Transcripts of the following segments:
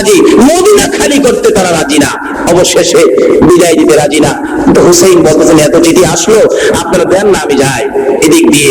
রাজি, মদিনা খালি করতে তারা রাজি না। অবশেষে বিদায় দিতে রাজি না। হুসেন বলতেছেন, এত চিঠি আসলো, আপনারা দেন না, আমি যাই। এদিক দিয়ে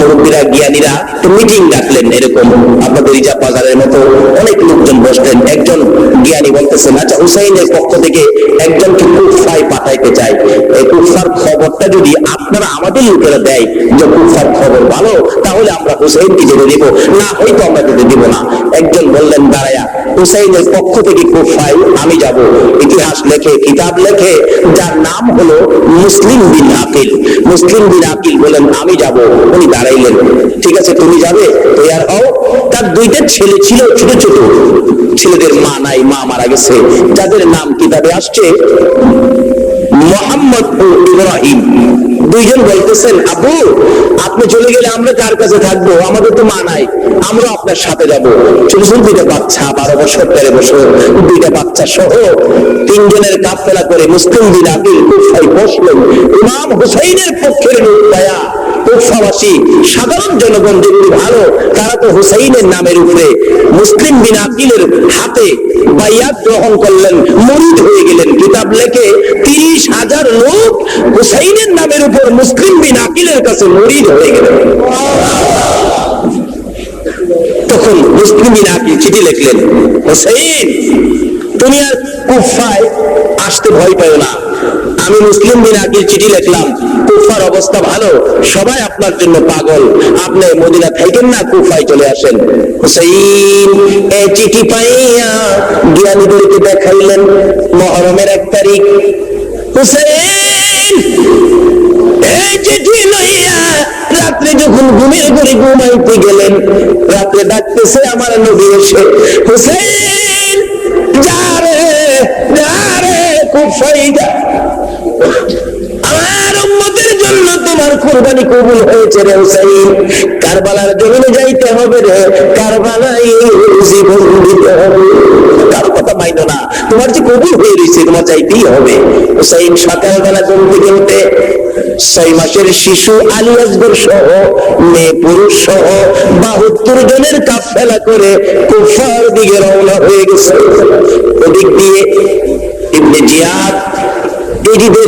মুরব্বীরা, জ্ঞানীরা মিটিং ডাকলেন এরকম। আপনাদের রিজার্ভ বাজারের মতো অনেক লোকজন বসলেন। একজন জ্ঞানী বলতেছেন আচ্ছা হুসাইনের পক্ষ থেকে একজনকে কুফায় পাঠাইতে চাই। এই কুফার খবরটা যদি আপনারা আমাদের লোকেরা দেয় যে কুফার খবর ভালো, তাহলে আমরা হুসাইনকে যেতে দিব না, হয়তো আমরা যেতে দিব না। একজন বললেন, দাঁড়ায়া, হুসাইনের পক্ষ থেকে কুফায় আমি যাব। ইতিহাস লেখে, কিতাব লেখে, যার নাম হলো মুসলিম বিন আকিল। মুসলিম বিন আকিল বলেন আমি যাব। উনি দাঁড়াইলেন ঠিক আছে, তুমি যাবে, তৈয়ার হও। তার দুইটা ছেলে ছিল ছোট ছোট। ছেলেদের মা নাই, মা মারা গেছে। যাদের নাম কিতাবে আসছে? মোহাম্মদ ও ইব্রাহিম। দুইজন বলতেছেন, আবু, আপনি চলে গেলে আমরা কার কাছে থাকব? আমাদের তো মা নাই। আমরা আপনার সাথে যাব। ছোট দুইটা বাচ্চা, বারো বছর, তেরো বছর, দুইটা বাচ্চা সহ তিনজনের কাফেলা করে মুসলিম দিন আবিল কুফাই বসলেন। ইমাম হুসাইনের পক্ষের লোক কুফাবাসী সাধারণ জনগণ যেগুলি ভালো, তারা তো হুসাইনের নামের উপরে মুসলিম বিন আকিলের হাতে বাইয়াত গ্রহণ করলেন, মরিদ হয়ে গেলেন। কিতাব লেখে তিরিশ হাজার লোক হুসাইনের নামের উপর মুসলিম বিন আকিলের কাছে মরিদ হয়ে গেলেন। তখন মুসলিম বিন আকিল চিঠি লিখলেন হোসেন তুমি আর কুফায় আসতে ভয় পাও না। আমি মুসলিম বিন আকিল চিঠি লিখলাম, কুফার অবস্থা ভালো, সবাই আপনার জন্য পাগল। আপনি মদিনা থাইকেন না, কুফায় চলে আসেন। হুসাইন এই চিঠি পাইয়া জ্ঞানীদেরকে দেখাইলেন, মহরমের এক তারিখ। হুসাইন এই চিঠি লইয়া রাত্রে যখন ঘুমের ঘরে ঘুমাইতে গেলেন, রাত্রে ডাকতেছে আমার নবী এসে রে খুব ফাইদা আমার জন্য তোমার কোরবানি কবুল হয়েছে রে কারবালার জমিনে যাইতে হবে রে। কারবালাই দিতে হবে। শিশু আলী আসগর সহ, মেয়ে পুরুষ সহ, বাহাত্তর জনের কাফেলা করে কুফার দিকে রওনা হয়ে গেছে। ওদিক দিয়ে ইবনে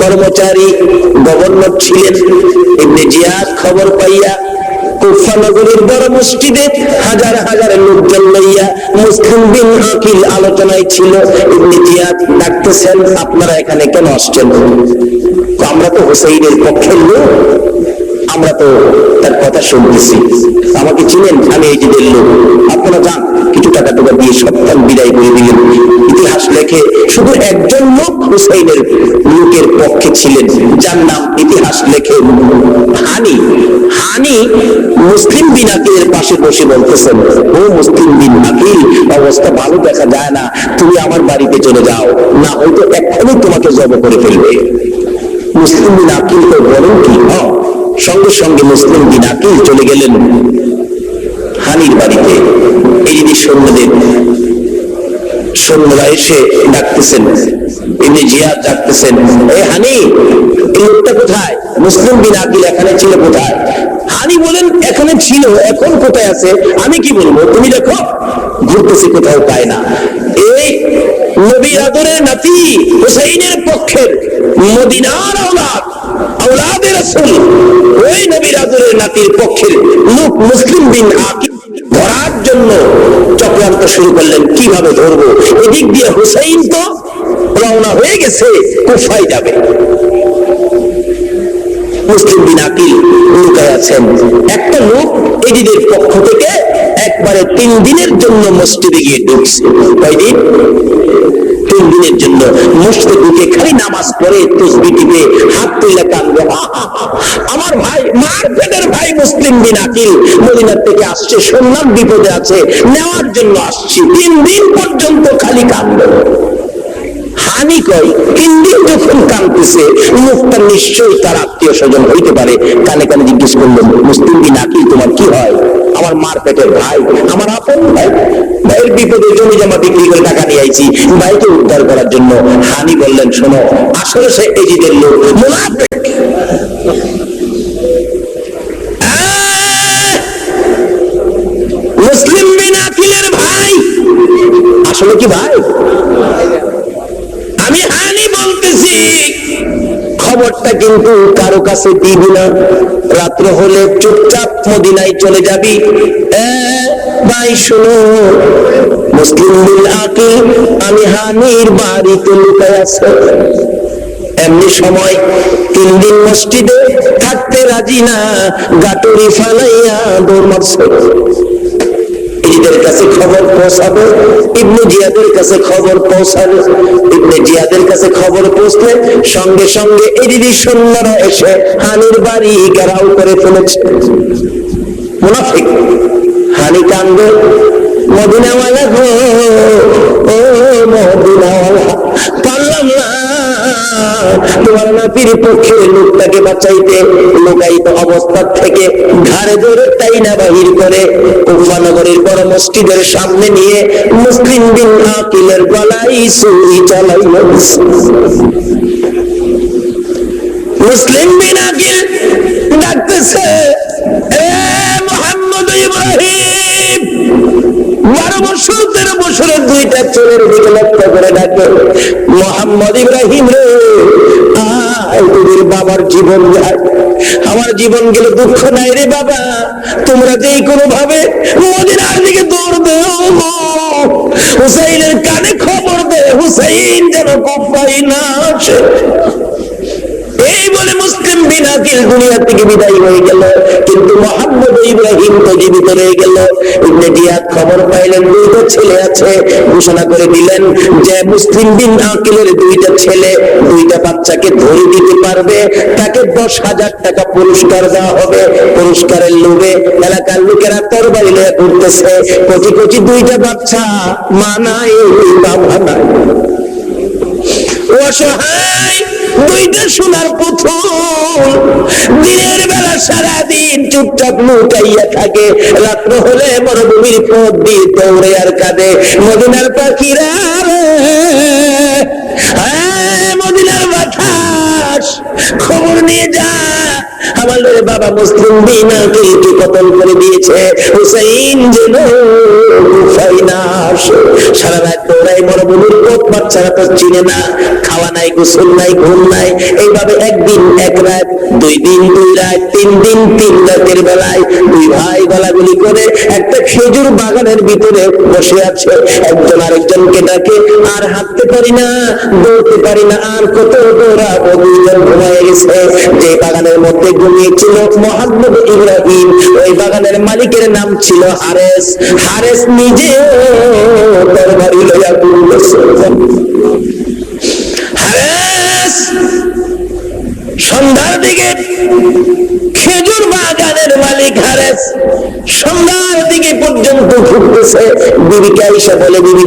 কর্মচারী, গভর্নর ছিলেন ইবনে জিয়াদ খবর পাইয়া কুফা নগরীর বড় মসজিদে হাজার হাজার লোকজন লইয়া মুসলিম বিন আকিল আলোচনায় ছিল। ইবনে জিয়াদ ডাকতেছেন, আপনারা এখানে কেন আসছেন? আমরা তো হোসাইনের পক্ষের লোক। আমরা তো তার কথা শুনতেছি। আমাকে চিনেন, আমি এই যে লোক। আপনারা যান, কিছু টাকা টাকা দিয়ে সপ্তাহ বিদায় করে দিলেন। ইতিহাস লেখে শুধু একজন লোক হুসাইনের লোকের পক্ষে ছিলেন, যার নাম ইতিহাস লেখে হানি। হানি মুসলিম বিন আকিলের পাশে বসে বলতেছেন, ও মুসলিম বিন আকিল, অবস্থা ভালো দেখা যায় না। তুমি আমার বাড়িতে চলে যাও। না হয়তো এক্ষুনি তোমাকে জব করে ফেলবে। মুসলিম বিন আকিল তো বলেন কি? হ সঙ্গে সঙ্গে মুসলিম দিন আকিল চলে গেলেন হানির বাড়িতে। এই যদি সৈন্যদের, সৈন্যরা এসে ডাকতেছেন এমনি জিয়াদ ডাকতেছেন, এ হানি, এই লোকটা কোথায়? মুসলিম বিন আকিল এখানে ছিল কোথায়? হানি বলেন, এখানে ছিল, এখন কোথায় আছে? আমি কি বলব? তুমি দেখো, ঘুরতেছি কোথাও পায় না। এই নবীর আদরের নাতি হুসাইনের পক্ষের মদিনার আওলাদ আওলাদের রাসূল, ওই নবীর আদরের নাতির পক্ষের লোক মুসলিম বিন আকিল ধরার জন্য চক্রান্ত শুরু করলেন। কীভাবে ধরবো? এদিক দিয়ে হুসাইন তো রওনা হয়ে গেছে, কুফায় যাবে। মুসলিম বিন আকিল লুকায় আছেন। একটা লোক এদিদের পক্ষ থেকে একবারে তিন দিনের জন্য মসজিদে গিয়ে ঢুকছে। কয়দিন? তিন দিনের জন্য। মসজিদে ঢুকে খালি নামাজ পড়ে, তসবি টিপে, হাত তুলে হা। আমার ভাই, মার পেটের ভাই মুসলিম বিন আকিল মদিনার থেকে আসছে, শুনলাম বিপদে আছে, নেওয়ার জন্য আসছি। তিন দিন পর্যন্ত খালি কাঁদবে। হানি কয় তিন দিন যখন কাঁদতেছে, মুখটা নিশ্চয়ই তার আত্মীয় স্বজন হইতে পারে। কানে কানে জিজ্ঞেস করলেন মুসলিম বিন আকিল তোমার কি হয়? আমার মার পেটের ভাই, আমার আপন ভাই। ভাইয়ের বিপদে জমি জমা বিক্রি করে টাকা নিয়ে আইছি, ভাইকে উদ্ধার করার জন্য হানি বললেন, শোনো, আসলে সে এজিদের লোক, মুনাফিক। আহ! মুসলিম বিন আকিলের ভাই। আসলে কি ভাই আমি হানি বলতেছি খবরটা কিন্তু কারও কাছে দিবি না। রাত্র হলে চুপচাপ মদিনায় চলে যাবি। ভাই, শোনো। মুসলিম আকিল আমি হানির বাড়িতে লুকায় আছে। এমনি সময় তিন দিন মসজিদে থাকতে রাজি না। গাটুরি ফালাইয়া দৌড় মারছে। ঈদের কাছে খবর পৌঁছাবে, ইবনে জিয়াদের কাছে খবর পৌঁছাবে, ইবনে জিয়াদের কাছে খবর পৌঁছলে সঙ্গে সঙ্গে এদিদি সৈন্যরা এসে হানির বাড়ি ঘেরাও করে ফেলেছে। মুনাফিক, হানি কান্দে, মদিনাওয়ালা গো তোমার নাপির পক্ষে লোকটাকে বাঁচাইতে লোকায়িত অবস্থা থেকে ধরে তাই না বাহির করে কুফানগরের বড় মসজিদের সামনে নিয়ে মুসলিম বিন আকিলের মুসলিম বিন আকিল ডাকতেছে, এ মোহাম্মদ ইব্রাহিম! বছর বছরের দুইটা চোরের দিকে লক্ষ্য করে ডাকে মোহাম্মদ ইব্রাহিম রে তোদের বাবার জীবন আমার জীবন গেলে দুঃখ নাই রে বাবা, তোমরা যেই কোনো ভাবে মদিনার দিকে দৌড় দেও। হুসাইনের কানে খবর দে, হুসাইন যেন কফাই না আসে। বিন দুনিয়া থেকে বিদায় হয়ে গেল, কিন্তু মোহাম্মদ ইব্রাহিম তো জীবিত রয়ে গেল। ইবনে জিয়াদ খবর পাইলেন, দুইটা ছেলে আছে, ঘোষণা করে দিলেন যে মুসলিম বিন আকিলের দুইটা ছেলে দুইটা বাচ্চাকে ধরে দিতে পারবে, তাকে দশ হাজার টাকা পুরস্কার দেওয়া হবে। পুরস্কারের লোভে এলাকার লোকেরা তরবারি লয়ে ঘুরতেছে কচি কচি দুইটা বাচ্চা মানায় বাবা নাই অসহায়! দুইটা সোনার পুতুল। দিনের বেলা সারাদিন চুপচাপ লুকাইয়া থাকে। রাত্র হলে মরুভূমির পথ দিয়ে দৌড়ে আর কাঁদে। মদিনার পাখিরা হ্যাঁ, মদিনার বাতাস খবর নিয়ে যা। আমার বাবা মুসলিম বিনাকে কি কতল করে দিয়েছে। হুসাইন যেন। একটা খেজুর বাগানের ভিতরে বসে আছে। একজন আরেকজনকে ডাকে, আর হাঁটতে পারি না, দৌড়তে পারি না, আর কত দৌড়াবো? দুইজন গেছে। যে বাগানের মধ্যে ঘুমিয়েছিল মোহাম্মদ ইব্রাহিম বাগানের মালিকের নাম ছিল হারেস। হারেস নিজে তরবারি লইয়া হারেস! সন্ধ্যার দিকে খেজুর বাগানের মালিক হারেস। সন্ধ্যার দিকে পর্যন্ত ঘুরতেছে। বিবিকে এসে বলে, বিবি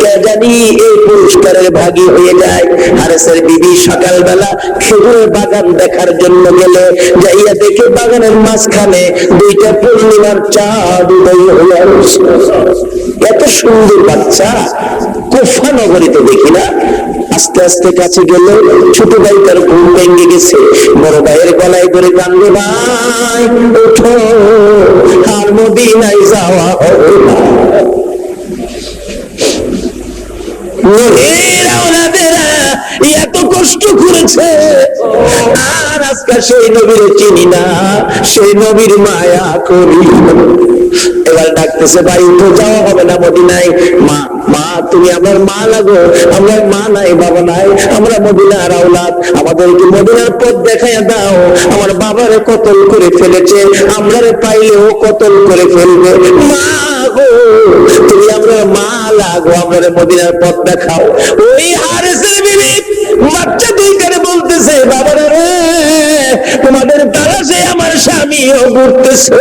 কে জানি এই পুরস্কারের ভাগী হয়ে যায়? হারেসের বিবি সকালবেলা খেজুরের বাগান দেখার জন্য গেলে যাইয়া দেখে বাগানের মাঝখানে দুইটা পূর্ণিমার চাঁদ উদয় হইয়া। এত সুন্দর বাচ্চা, কোফা নগরীতে দেখি না? আস্তে আস্তে কাছে গেল। ছোট ভাই তার ঘুম ভেঙে গেছে। বড় ভাইয়ের গলায় ধরে কান্দে ভাই, ওঠো। আর মদিনায় যাওয়া হবে না। এত কষ্ট করেছে। আর আজকে সেই নবীর চিনি না, সেই নবীর মায়া করি। এবার ডাকতেছে, ভাই, তো যাওয়া হবে না মদিনায়। মা মা, তুমি আমার মা লাগো আমরা মা নাই, বাবা নাই। আমরা মদিনার আওলাদ। আমাদেরকে মদিনার পথ দেখাইয়া দাও। আমার বাবারে কতল করে ফেলেছে। আমরারে পাইলেও কতল করে ফেলবে। মা গো, তুমি আমরা মা লাগো আমরা মদিনার পথ দেখাও। ওই হারেসের বিবি বাচ্চা দুই করে বলতেছে, বাবারা তোমাদের তালাশে আমার স্বামীও ঘুরতেছে।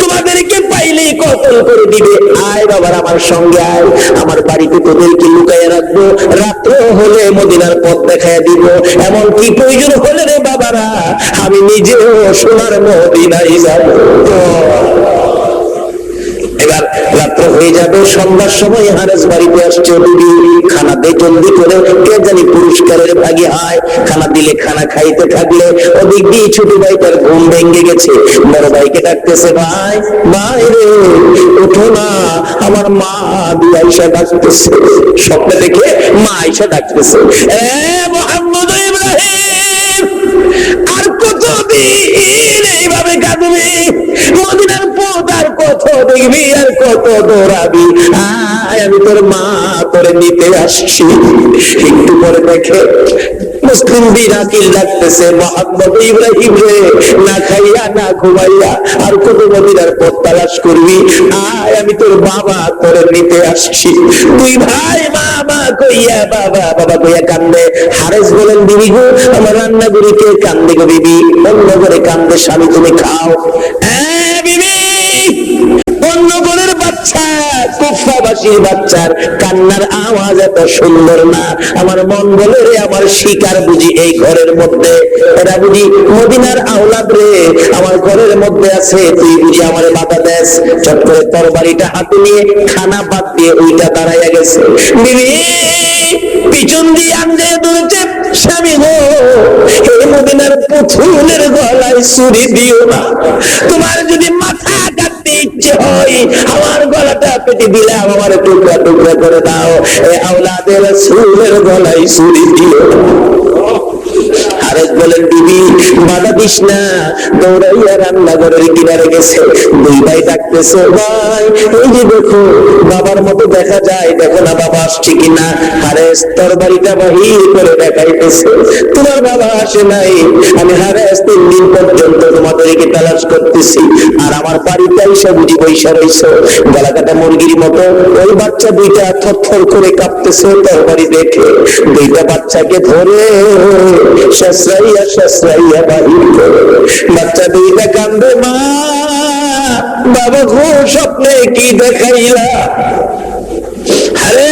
তোমাদেরকে পাইলেই কতল করে দিবে। আয় বাবার, আমার সঙ্গে আয়। আমার বাড়িতে তোদেরকে লুকাইয়া রাখব। রাত্র হলে মদিনার পথ দেখাইয়া দিব। এমন কি প্রয়োজন হলে রে বাবারা, আমি নিজেও সোনার মদিনায় যাব। রাত্র হয়ে যাবে, সন্ধ্যার সময় হারেস বাড়িতে আসছে দিদি খানা দে জলদি করে কে জানি পুরস্কারের ভাগি হয় খানা দিলে খানা খাইতে থাকলে ওদিক দিয়ে ছোট ভাইটার ঘুম ভেঙে গেছে। বড় ভাইকে ডাকতেছে, ভাই ভাই রে, ওঠো না, আমার মা আইসা ডাকতেছে। স্বপ্নে দেখে মা আইসা ডাকতেছে আর কতদিন এইভাবে কাঁদবি? মদিনার পথ আর কত দেখবি আর দৌড়াবি আমি তোর মা নিতে আসছি। একটু পরে দেখে মুসলিম বীর আকিল ডাকতেছে, মোহাম্মদ ইব্রাহিম রে, না খাইয়া, না ঘুমাইয়া, আর কত মদিনার তালাশ করবি? আয় আমি তোর বাবা তোরে নিতে আসছি। তুই ভাই মা কইয়া, বাবা বাবা কইয়া কান্দে। হারেস বলেন বিবি গো, আমার রান্না কে কান্দে গো বিবি? অন্য করে কান্দে স্বামী, তুমি খাও। কুফাবাসীর বাচ্চার কান্নার আওয়াজ এত সুন্দর না। আমার মন আমার শিকার বুঝি এই ঘরের মধ্যে। এরা বুঝি মদিনার আওলাদ রে, আমার ঘরের মধ্যে আছে, তুই বুঝি আমার বাধা দেশ চট করে তোর বাড়িটা হাতে নিয়ে খানা বাদ দিয়ে ওইটা দাঁড়াইয়া গেছে। বিবি, পিছন দিয়ে আন্দে ধরেছে, স্বামী গো। এই মদিনার পুতুলের গলায় ছুরি দিও না। তোমার যদি মাথা ইচ্ছে আমার গলাটা পেটে দিলে আমার টুকরা টুকরা করে দাও। এ আওলাদের সুরের গলায় সুরি দিও। না। আরেক বলেন দিদি বাধা দিস না। দৌড়াইয়া রান্নাঘরের কিনারে গেছে। দুই ভাই ডাকতেছে, ভাই, এই যে দেখো, বাবার মতো দেখা যায়। দেখো না বাবা আসছে কিনা? হারেস তোর বাড়িটা বাহির করে দেখাইতেছে। তোমার বাবা আসে নাই। আমি হারেস তিন দিন পর্যন্ত তোমাদেরকে তালাশ করতেছি। আর আমার বাড়িতে এসে বুঝি রইছ। গলা কাটা মুরগির মতো। ওই বাচ্চা দুইটা থরথর করে কাঁপতেছে তোর বাড়ি দেখে। দুইটা বাচ্চাকে ধরে বাহির বাচ্চা দুইটা কান্দে মা বাবা গো স্বপ্নে কি দেখাইলা আরে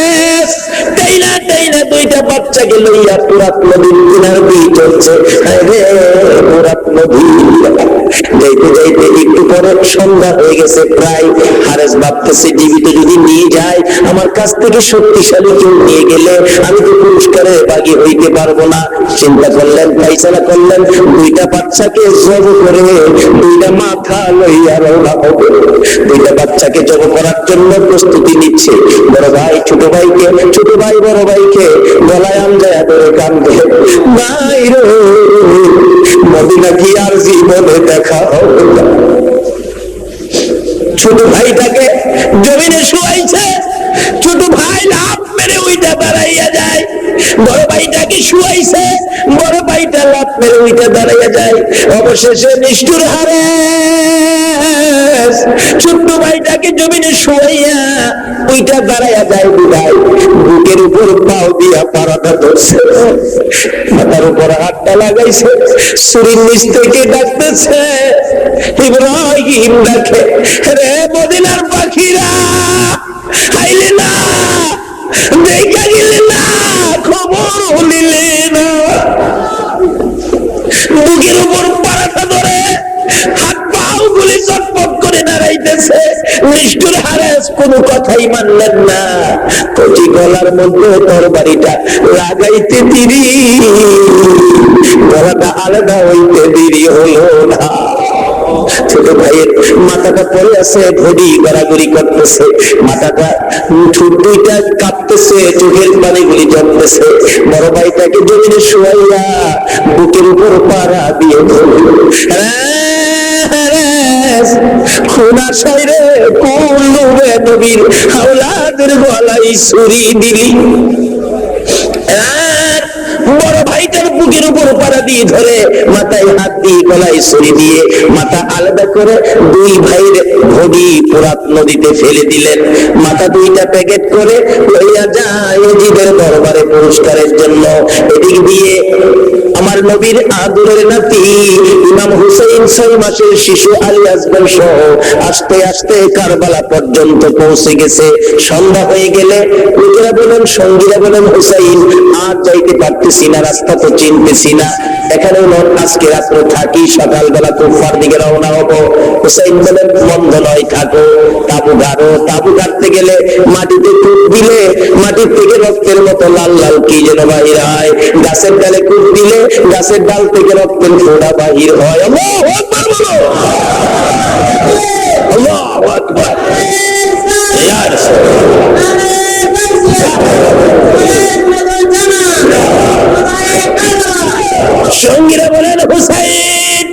চলছে যাইতে যাইতে একটু পরে সন্ধ্যা হয়ে গেছে প্রায় হারেস ভাবতেছে জীবিত যদি নিয়ে যায় আমার কাছ থেকে শক্তিশালী কেউ নিয়ে গেলে আমি তো পুরস্কারে বাগি হইতে পারব না। চিন্তা করলেন ফাইসলা করলেন, দুইটা বাচ্চাকে জব করে, দুইটা মাথা লইয়া রওনা হবে। দুইটা বাচ্চাকে জব করার জন্য প্রস্তুতি নিচ্ছে। বড় ভাই, ছোট ভাইকে, ছোট ভাই, বড় ভাইকে গলায় আমজায়া ধরে কান্দে ভাই রে, মদিনা কি আর জীবনে দেখা হবে ছোট ভাইটাকে জমিনে শুয়াইছে। ছোট ভাই লাভ মেরে ওইটা দাঁড়াইয়া যায়। বড় ভাইটাকে শুয়াইছে? বড় ভাইটা লাভ মেরে ওইটা দাঁড়াইয়া যায়। অবশেষে নিষ্ঠুর হারে ছোট্ট ভাইটাকে জমিনে শুয়াইয়া ওইটা দাঁড়াইয়া যায় বিদায়। বুকের উপর পাও দিয়া পাড়াটা ধরছে। মাথার উপর হাতটা লাগাইছে। শরীর নিচ থেকে ডাকতেছে, ইব্রাহিম ডাকে রে মদিনার পাখিরা! নিষ্ঠুর হারেস, কোনো কথাই মানলেন না। কচি গলার মধ্যে তোর বাড়িটা লাগাইতে দিবি গলাটা আলাদা হইতে দেরি হলো না। ছোট ভাইয়ের মাথাটা পড়ে আছে ঘড়ি গড়াগড়ি করতেছে। মাথাটা ঠোঁট দুইটা কাঁপতেছে, চোখের পানিগুলি জমতেছে। বড় ভাইটাকে জমিনে শোয়াইয়া বুকের উপর পাড়া দিয়ে ধরল। খুনা সাইরে কোন নবীর হাওলাদের গলায় ছুরি দিলি। বুকের উপর পাড়া দিয়ে ধরে, মাথায় হাত দিয়ে গলায় ছড়ি দিয়ে, মাথা আলাদা করে দুই ভাইয়ের ঘড়ি পুরাত নদীতে ফেলে দিলেন। মাথা দুইটা প্যাকেট করে লইয়া যায় জীবের দরবারে পুরস্কারের জন্য। এদিক দিয়ে আমার নবীর আদরের নাতি ইমাম হুসেইন ছয় মাসের শিশু আলী আসবেন সহ আস্তে আস্তে কারবালা পর্যন্ত পৌঁছে গেছে। সন্ধ্যা হয়ে গেলে, লোকেরা বলেন, সঙ্গীরা বলেন, হুসাইন, আর যাইতে পারতেছি না, রাস্তা তো চিনতেছি না। এখানে আজকে রাত্রে থাকি, সকালবেলা কুফার দিকে রওনা হব। হুসাইন বলেন মন্দ নয়, থাকো। তাবু গাড়ো তাবু গাড়তে গেলে মাটিতে কূপ দিলে, মাটির থেকে রক্তের মতো লাল লাল কি যেন বাহির হয়। গাছের ডালে কূপ দিলে, গাছের ডাল থেকে রক্তের ফোড়া বাহির হয়। আল্লাহু আকবার আল্লাহু ইয়া রাসূল সঙ্গীরা বলেন, হুসাইন,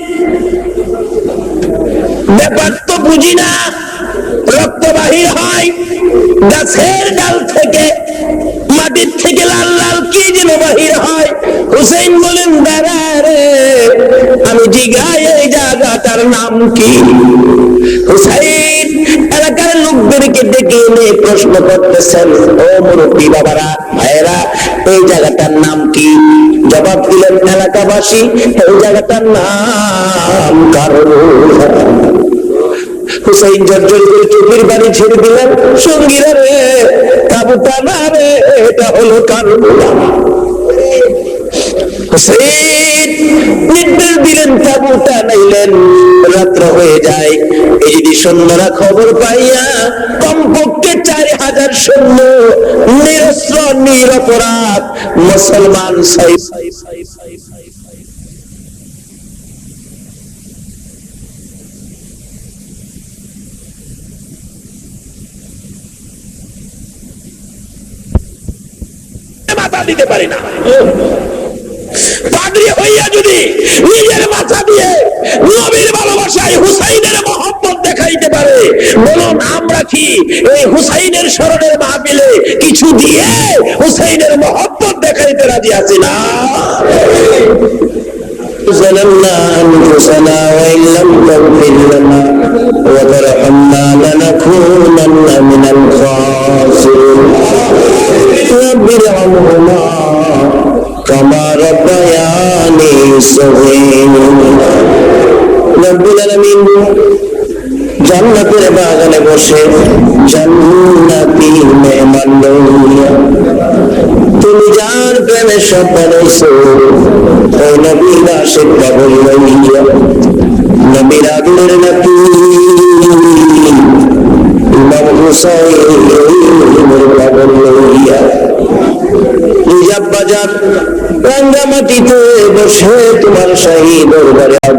ব্যাপার তো বুঝি না। রক্ত বাহির হয়, গাছের ডাল থেকে, মাটির থেকে লাল লাল কি যেন বাহির হয়? হুসেইন বলেন দাদা রে, আমি জিগাই এই জায়গাটার নাম কি? হুসাইন এলাকার লোকদেরকে ডেকে এনে প্রশ্ন করতেছেন, ও মুরব্বী বাবারা ভাইয়েরা, এই জায়গাটার নাম কি? জবাব দিলেন এলাকাবাসী, এই জায়গাটার নাম কারণ হুসাইন বাড়ি ছেড়ে দিলেন, সঙ্গীরা রে কাবুটা না রে, এটা হলো কারণ হুসেন নির্দেশ দিলেন তাবুটা নাইলেন, রাত্র হয়ে যায়। এই যদি সৈন্যরা খবর পাইয়া কমপক্ষে চার হাজার সৈন্য, নিরস্ত্র নিরপরাধ মুসলমান সাই দিতে পারি না। পাগড়ি হইয়া যদি নিজের মাথা দিয়ে নবীর ভালোবাসায় হুসাইনের মহব্বত দেখাইতে পারে বলুন আমরা কি এই হুসাইনের স্মরণের মাহফিলে কিছু দিয়ে হুসাইনের মহব্বত দেখাইতে রাজি আছি না ظلمنا أنفسنا وإن لم تغفر لنا وترحمنا لنكونن من الخاسرين رب ارحمهما তোমার বয়ানে রব্বুল আলামিন জান্নাতের বাগানে বসে জান্নাতি মেহমান তুমি যার প্রেমে সপনেছো ওই নবীর আশিক পাবন লইয়া, নবীর আগুনের নাকি ইমাম হুসাইন পাবন লইয়া রিজাব বাজার। রাঙ্গামাটিতে বসে তোমার শাহী দরবারে হাত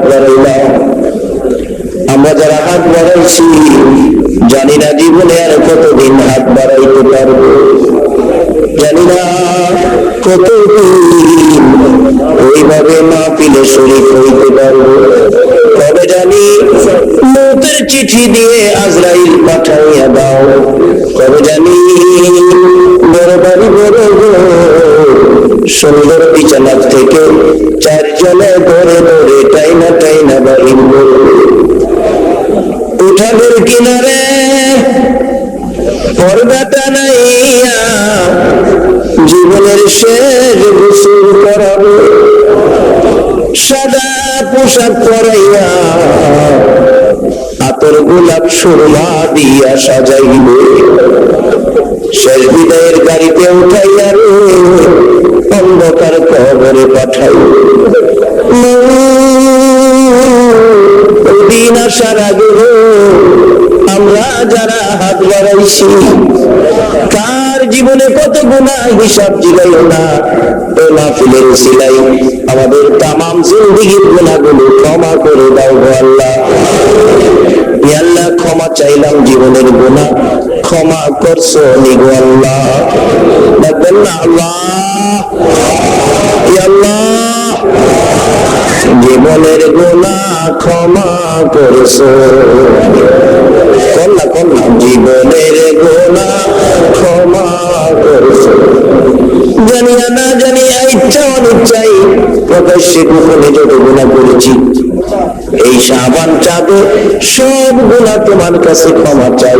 আমরা যারা হাত বাড়াইছি, জানি না জীবনে আর কতদিন হাত বাড়াইতে পারব। জানি না কতদিন ওইভাবে মাহফিলে শরীর হইতে পারব। তবে জানি মতের চিঠি দিয়ে আজরাইল পাঠাইয়া দাও। তবে জানি বড় বাড়ি বড় সুন্দর বিছানা থেকে চারজনে ধরে ধরে টাইনা টাইনা বাহির উঠানের কিনারে পর্দাটা নাইয়া জীবনের শেষ গোসল করাবে। সাদা পোশাক পরাইয়া আতর গোলাপ সুরমা দিয়া সাজাইবে। শেষ বিদায়ের গাড়িতে উঠাইয়া রে অন্ধকার কবরে পাঠাইবে ওই দিন আসার আগে আমরা যারা হাত বাড়াইছি কার জীবনে কত গুণা হিসাব জিগাইও না? ও মাহফিলের সিলাই আমাদের তামাম জিন্দিগির গুণাগুলো ক্ষমা করে দাও আল্লাহ। আল্লাহ, ক্ষমা চাইলাম জীবনের গুণা ক্ষমা করছ নিগো আল্লাহ। দেখবেন না আল্লাহ। আল্লাহ। জীবনের গুণা ক্ষমা করছ। কন্যা কন্যা। জীবনের গুণা ক্ষমা করছ। জানিয়া না জানিয়া ইচ্ছা অনিচ্ছাই প্রকাশ্যে গোপনে যত গুণা করেছি, এই সাবান চাঁদে সব গুণা তোমার কাছে ক্ষমা চাই।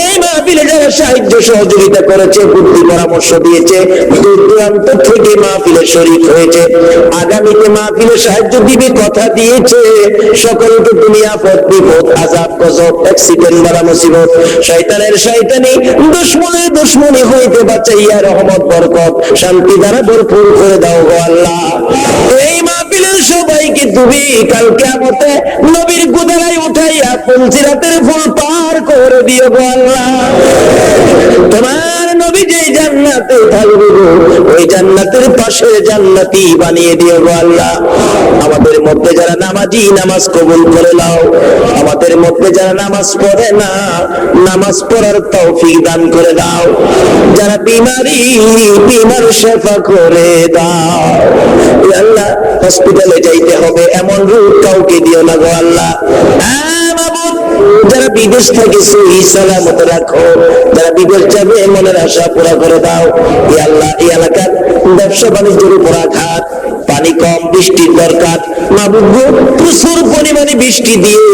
এই মাহফিলে সাহায্য সহযোগিতা করেছে, বুদ্ধি পরামর্শ দিয়েছে, দূর দূরান্ত থেকে মাহফিলে হয়েছে, আগামীতে মাহফিলে সাহায্য দিবে, কথা দিয়েছে। সকলকে তুমি আপদ বিপদ, আজাব, গজব অ্যাক্সিডেন্ট দ্বারা মুসিবত, শয়তানের শয়তানি দুশ্মনের দুশ্মনী হইতে বাঁচাইয়া রহমত, বরকত, শান্তি দ্বারা ভরপুর করে দাও গো আল্লাহ। এই মাহফিলের সবাইকে তুমি কালকে আমাকে নবীর গুদারাই উঠাইয়া পুলসিরাতের ফুল পার করে দিও গো তোমার নবী যে জান্নাতে থাকবে ওই জান্নাতের পাশে জান্নাতি বানিয়ে দিও গো আল্লাহ। আমাদের মধ্যে যারা নামাজি নামাজ কবুল করে নাও। আমাদের মধ্যে যারা নামাজ পড়ে না নামাজ পড়ার তৌফিক দান করে দাও। যারা বিমারি বিমার সেবা করে দাও। আল্লাহ হসপিটালে যাইতে হবে এমন রূপ কাউকে দিও না গো আল্লাহ। হ্যাঁ, যারা বিদেশ থেকে সহি সালামত রাখো যারা বিদেশ যাবে মনের আশা পুরা করে দাও। ই আল্লাহ এই এলাকার ব্যবসা বাণিজ্যের উপর আঘাত পানি কম বৃষ্টির দরকার। গো, প্রচুর পরিমাণে বৃষ্টি দিয়ে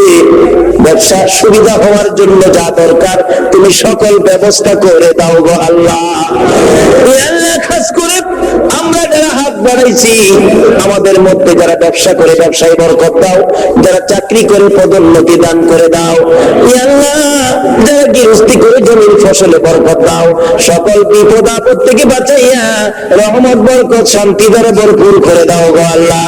ব্যবসা সুবিধা হওয়ার জন্য যা দরকার তুমি সকল ব্যবস্থা করে দাও গো আল্লাহ। আল্লাহ খাস করে আমরা বাড়াইছি। আমাদের মধ্যে যারা ব্যবসা করে ব্যবসায় বরকত দাও, যারা চাকরি করে পদোন্নতি দান করে দাও যারা গৃহস্থী করে জমির ফসলে বরকত দাও, সকল বিপদ আপদ থেকে বাঁচাইয়া রহমত, বরকত, শান্তি দ্বারা ভরপুর করে দাও গো আল্লাহ।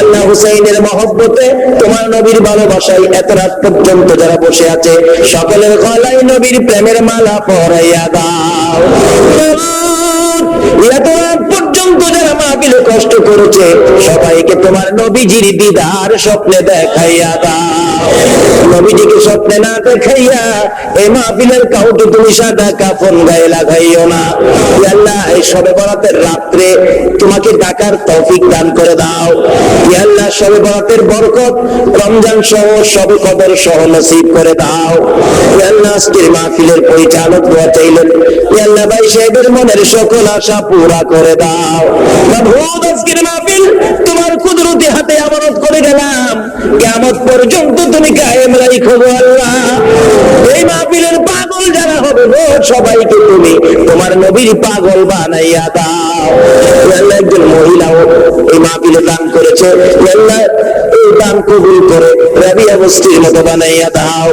আল্লাহ, হুসাইনের মহব্বতে তোমার নবীর ভালোবাসায় এত রাত পর্যন্ত যারা বসে আছে, সকলের গলায় নবীর প্রেমের মালা পরাইয়া দাও। এত রাত কষ্ট করেছে, সবাইকে তোমার নবীজির দিদার স্বপ্নে দেখাইয়া দাও। নবীজিকে স্বপ্নে না দেখাইয়া কাউকে তুমি সাদা গায়ে লাগাইও না। এই সবে বরাতের রাত্রে তোমাকে ডাকার তৌফিক দান করে দাও। ই আল্লাহ সবে বরাতের বরকত রমজান সহ সবে কদর সহ নসিব করে দাও। ই আল্লাহ, আজকের মাহফিলের পরিচালক দোয়া চাইলেন আল্লাহ ভাই সাহেবের মনের সকল আশা পুরা করে দাও। আজকের মাহফিল, তোমার কুদরতি হাতে আমানত করে গেলাম। কেমন পর্যন্ত তুমি কায়েম রাখো আল্লাহ। এই মাহফিলের পাগল যারা হবে গো সবাইকে তুমি। তোমার নবীর পাগল বানাইয়া দাও। একজন মহিলাও এই মাহফিলে দান করেছে। এই দান কবুল করে রাবিয়া বস্তির মতো বানাইয়া দাও।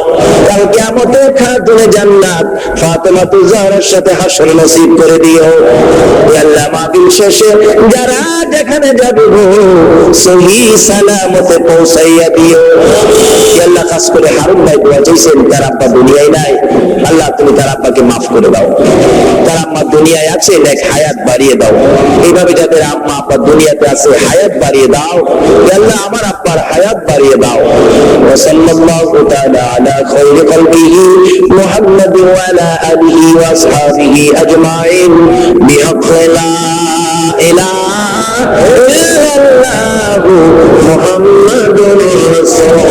কালকে আমাদের খাতুনে জান্নাত ফাতেমা তুজারের সাথে হাসর নসিব করে দিও। আল্লাহ মাহফিল শেষে যারা যেখানে যাবে গো, সহি সালামতে পৌঁছাইয়া দিও। আল্লাহ খাস করে হারুন ভাই দোয়া চাইছেন, তার আব্বা দুনিয়ায় নাই। আল্লাহ তুমি তার আব্বাকে মাফ করে দাও। তার আম্মা দুনিয়ায় আছে, দেখ হায়াত বাড়িয়ে দাও। এইভাবে যাদের আম্মা আব্বা দুনিয়াতে আছে, হায়াত বাড়িয়ে দাও। আল্লাহ, আমার আব্বার হায়াত বাড়িয়ে দাও। ওসাল্লাল্লাহু তাআলা আলা খায়রি কলবিহি মুহাম্মাদ ওয়া আলা আলিহি ওয়া আসহাবিহি আজমাইন। বিহাক্ক লা ইলাহা ইল্লাল্লাহু মুহাম্মাদুর রাসূল